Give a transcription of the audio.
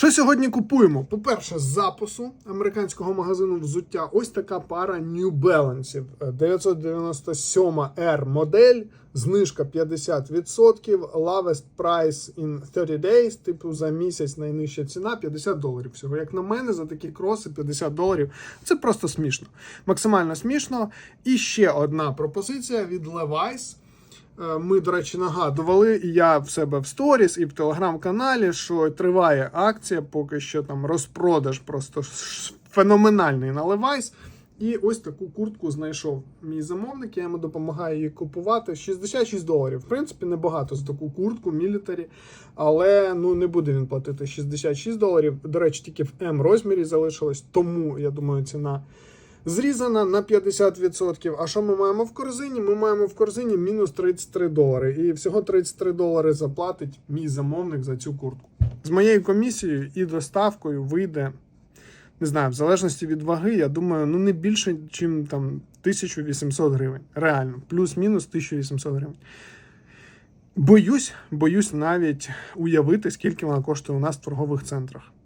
Що сьогодні купуємо? По-перше, з запису американського магазину взуття ось така пара New Balance 997 R модель, знижка 50%, lowest price in 30 days, типу за місяць найнижча ціна 50 доларів всього. Як на мене, за такі кроси 50 доларів це просто смішно. Максимально смішно. І ще одна пропозиція від Levi's. Е, Ми, до речі, нагадували, і я в себе в сторіс і в телеграм-каналі, що триває акція, поки що там розпродаж просто феноменальний на Levi's. І ось таку куртку знайшов мій замовник, я йому допомагаю її купувати. 66 доларів. В принципі, небагато за таку куртку, мілітарі, але ну не буде він платити 66 доларів. До речі, тільки в М розмірі залишилось, тому я думаю, ціна зрізана на 50%. А що ми маємо в корзині? Ми маємо в корзині мінус 33 долари. І всього 33 долари заплатить мій замовник за цю куртку. З моєю комісією і доставкою вийде, не знаю, в залежності від ваги, я думаю, ну не більше, ніж там 1800 гривень. Реально, плюс-мінус 1800 гривень. Боюсь, боюсь навіть уявити, скільки вона коштує у нас в торгових центрах.